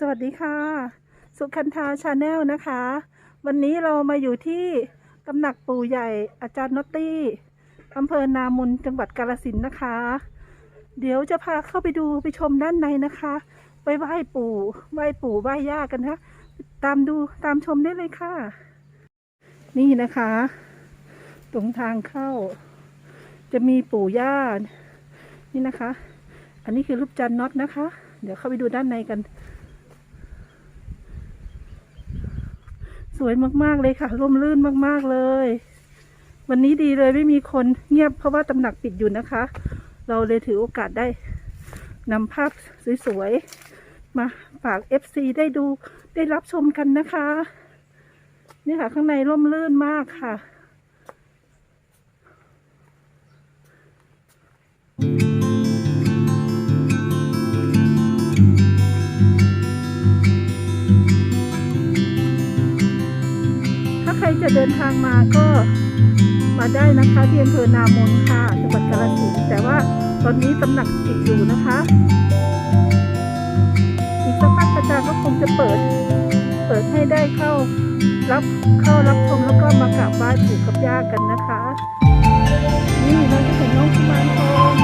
สวัสดีค่ะ สุขันธาชาแนลนะคะ วันนี้เรามาอยู่ที่ตำหนักปู่ใหญ่อาจารย์นอตตี้อำเภอนามุนจังหวัดกาลสินนะคะ เดี๋ยวจะพาเข้าไปดูไปชมด้านในนะคะไปไหว้ปู่ไหว้ปู่ไหว้ย่ากันนะตามดูตามชมได้เลยค่ะ นี่นะคะ ตรงทางเข้า จะมีปู่ย่านี่นะคะ อันนี้คือรูปจันทร์น็อตนะคะ เดี๋ยวเข้าไปดูด้านในกัน สวยมากๆเลยค่ะ ร่มรื่นมากๆเลย วันนี้ดีเลยไม่มีคนเงียบเพราะว่าตำหนักปิดอยู่นะคะ เราเลยถือโอกาสได้นำภาพสวยๆ มาฝาก FC ได้ดูได้รับชมกันนะคะ นี่ค่ะ ข้างในร่มรื่นมากค่ะ รจะเดินทางมาก็มาได้นะคะที่อำเภอนามนค่ะจังหวัดกาฬสินธุ์แต่ว่าตอนนี้ตำหนักปิดอยู่นะคะ อีกสักพักอาจารย์ก็คงจะเปิด เปิดให้ได้เข้ารับเข้ารับชมแล้วก็มากราบไหว้ปู่กับย่ากันนะคะ นี่เราจะเห็นน้องกุมารทอง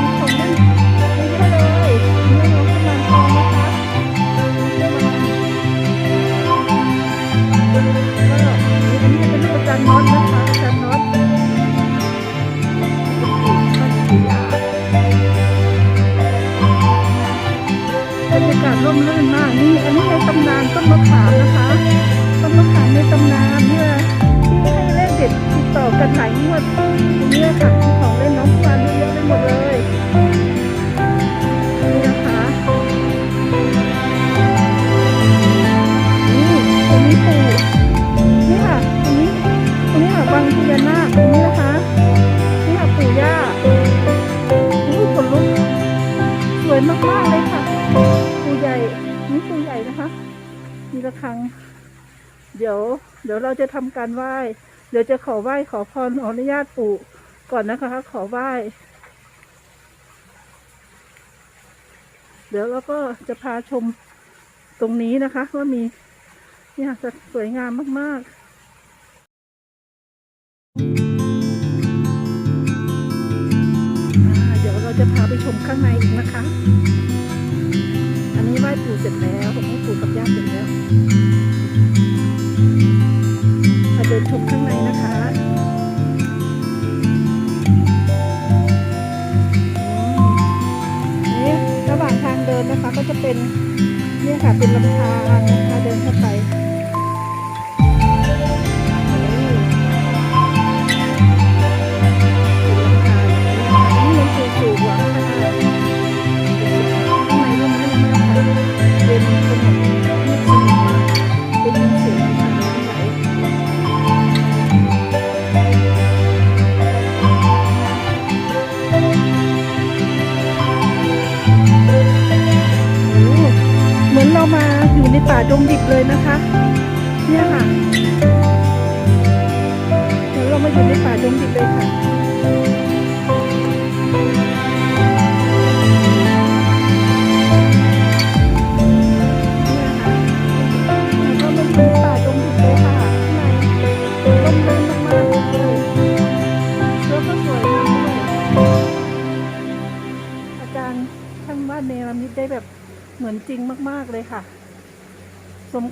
ดี๋ยวเราจะทำการไหว้ เดี๋ยวจะขอไหว้ขอพรขออนุญาตปู่ก่อนนะคะ ขอไหว้ เดี๋ยวเราก็จะพาชมตรงนี้นะคะว่ามีเนี่ยจะสวยงามมากๆอ่าเดี๋ยวเราจะพาไปชมข้างในอีกนะคะ อันนี้ไหว้ปู่เสร็จแล้ว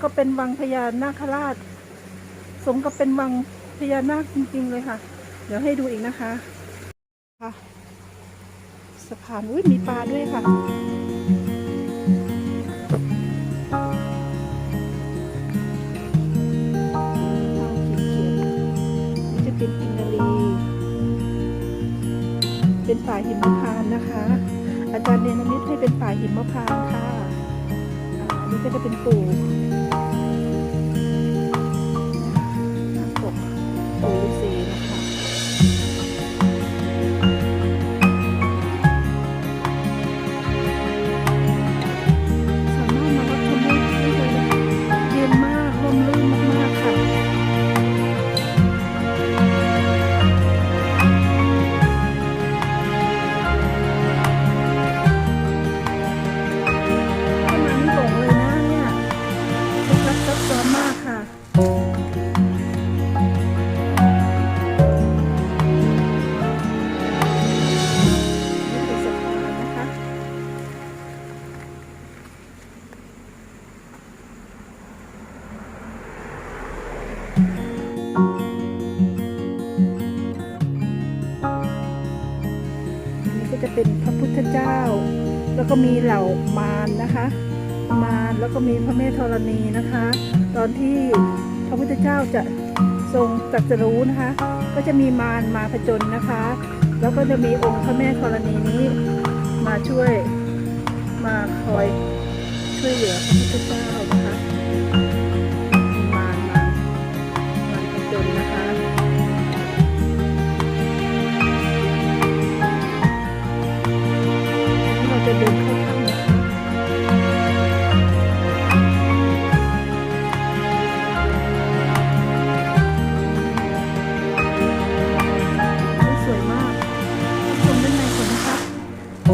กับเป็นวังพญานาคราช สมกับเป็นวังพญานาคจริงๆเลยค่ะ เดี๋ยวให้ดูอีกนะคะค่ะสะพานอุ้ยมีปลาด้วยค่ะเขียนๆนี่จะเป็นกินนารีเป็นป่าหิมพานต์นะคะ อาจารย์เนรมิตให้เป็นป่าหิมพานต์ค่ะ อันนี้ก็จะเป็นปู่ ก็มีเหล่ามารนะคะ มารแล้วก็มีพระแม่ธรณีนะคะ ตอนที่พระพุทธเจ้าจะทรงตรัสรู้นะคะ ก็จะมีมารมาผจญนะคะ แล้วก็จะมีองค์พระแม่ธรณีนี้มาช่วยมาคอยช่วยเหลือพระพุทธเจ้า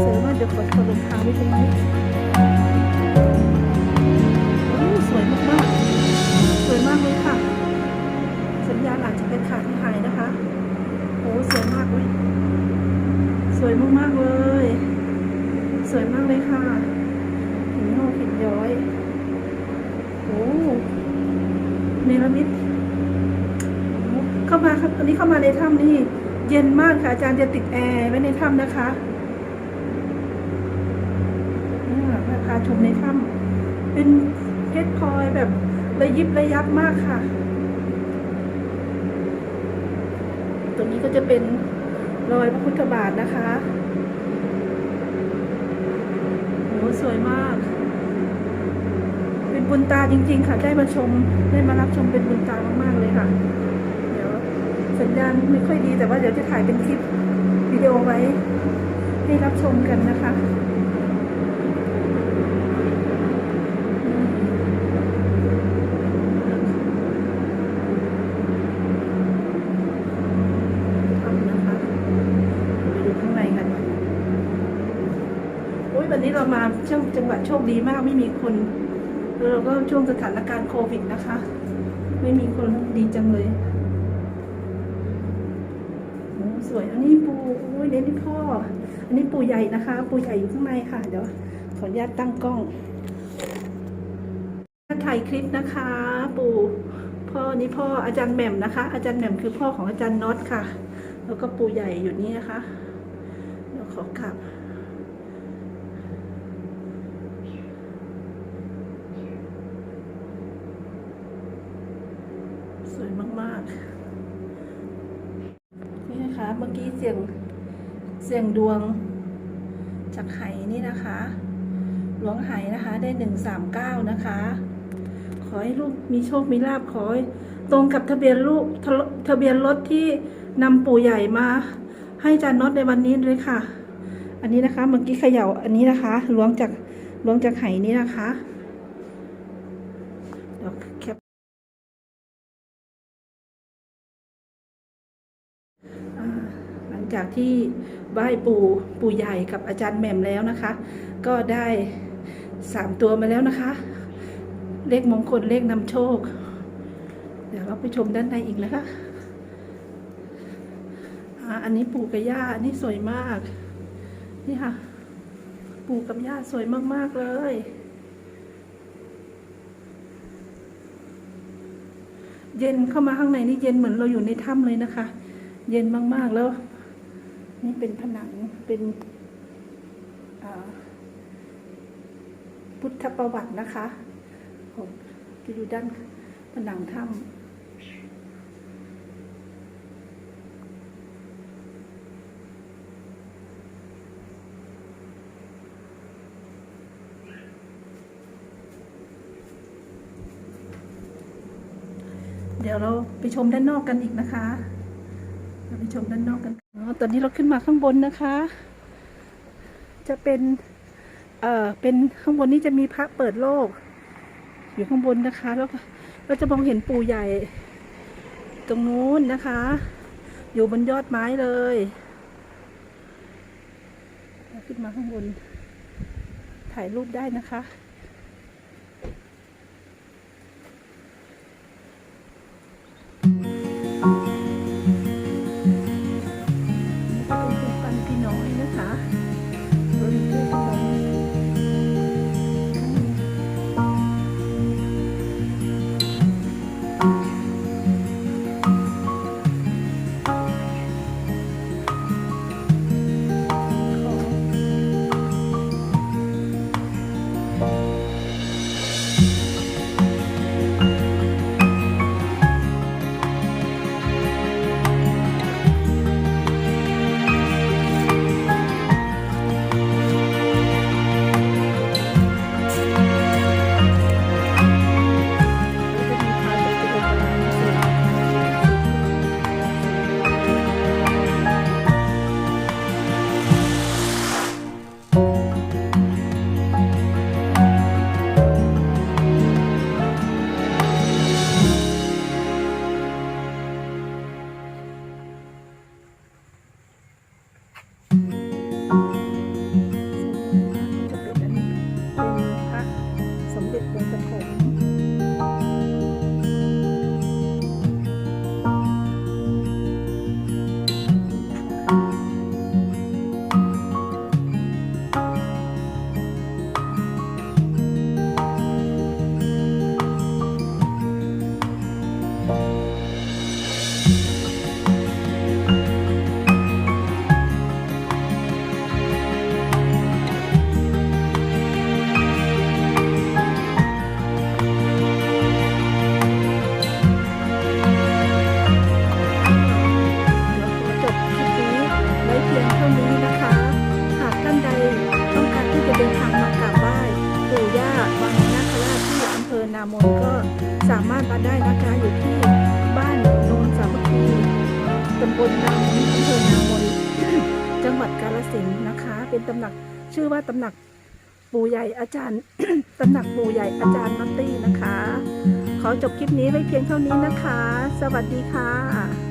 สวยมากเดี๋ยวขอถอดรองเท้าไว้ตรงนี้สวยมากๆสวยมากเลยค่ะ สัญญาณอาจจะเป็นขาดที่หายนะคะโอ้สวยมากเลยสวยมากๆเลย สวยมากเลยค่ะหินงอกหินย้อยโอ้เนรมิตเข้ามาครับตอนนี้เข้ามาในถ้ำนี่เย็นมากค่ะอาจารย์จะติดแอร์ไว้ในถ้ำนะคะนี่ค่ะพาชมในถ้ำเป็นเพชรพลอยแบบระยิบระยับมากค่ะ ตรงนี้ก็จะเป็นรอยพระพุทธบาทนะคะโอ้สวยมาก เป็นบุญตาจริง ๆ ค่ะ ได้มาชม ได้มารับชมเป็นบุญตามาก ๆ เลยค่ะ เดี๋ยวสัญญาณไม่ค่อยดีแต่ว่าเดี๋ยวจะถ่ายเป็นคลิปวิดีโอไว้ให้รับชมกันนะคะทำนะคะไปดูข้างในกัน โอ้ย วันนี้เรามาช่วงจังหวะโชคดีมากไม่มีคนแล้วเราก็ช่วงสถานการณ์โควิดนะคะ ไม่มีคนดีจังเลยโอ้สวยอันนี้ปูโอ้ยเดนี่พ่อ อันนี้ปูใหญ่นะคะ ปูใหญ่อยู่ข้างในค่ะ เดี๋ยวขออนุญาตตั้งกล้องถ่ายคลิปนะคะ ปูพ่อนี่พ่ออาจารย์แหม่มนะคะ อาจารย์แหม่มคือพ่อของอาจารย์น็อตค่ะ แล้วก็ปูใหญ่อยู่นี่นะคะ เดี๋ยวขอกลับ สวยมาก ๆ นี่นะคะเมื่อกี้เสียงเสียงดวงจากไหนี่นะคะหลวงไหนะคะ ได้หนึ่งสามเก้านะคะ ขอให้ลูกมีโชคมีลาบขอให้ตรงกับทะเบียนลูกทะเบียนรถที่นำปู่ใหญ่มา ให้จานน็อตในวันนี้เลยค่ะ อันนี้นะคะเมื่อกี้เขย่าอันนี้นะคะล้วงจากล้วงจากไหนี้นะคะเดี๋ยวแคป อ่าหลัง จากที่ไหว้ปู่ปู่ใหญ่กับอาจารย์แหม่มแล้วนะคะ ก็ได้สามตัวมาแล้วนะคะ เลขมงคลเลขนำโชค เดี๋ยวเราไปชมด้านในอีกนะคะอ่าอันนี้ปู่กับย่านนี้สวยมาก นี่ค่ะ ปู่กับย่าสวยมากๆเลยเย็นเข้ามาข้างในนี่เย็นเหมือนเราอยู่ในถ้ำเลยนะคะ เย็นมากๆแล้ว นี่เป็นผนังเป็นพุทธประวัตินะคะผมจะอยู่ด้านผนังถ้ำเดี๋ยวเราไปชมด้านนอกกันอีกนะคะ เราไปชมด้านนอกกันอ๋อตอนนี้เราขึ้นมาข้างบนนะคะ จะเป็น เอ่อ เป็นข้างบนนี้จะมีพระเปิดโลก อยู่ข้างบนนะคะ แล้วก็เราจะมองเห็นปู่ใหญ่ ตรงนู้นนะคะ อยู่บนยอดไม้เลย ขึ้นมาข้างบน ถ่ายรูปได้นะคะำบลนามนอำเภอนามนจังหวัดกาลสินธุ์นะคะ เป็นตำหนักชื่อว่าตำหนักปู่ใหญ่อาจารย์ ตำหนักปู่ใหญ่อาจารย์นัตตี้นะคะ ขอจบคลิปนี้ไว้เพียงเท่านี้นะคะ สวัสดีค่ะ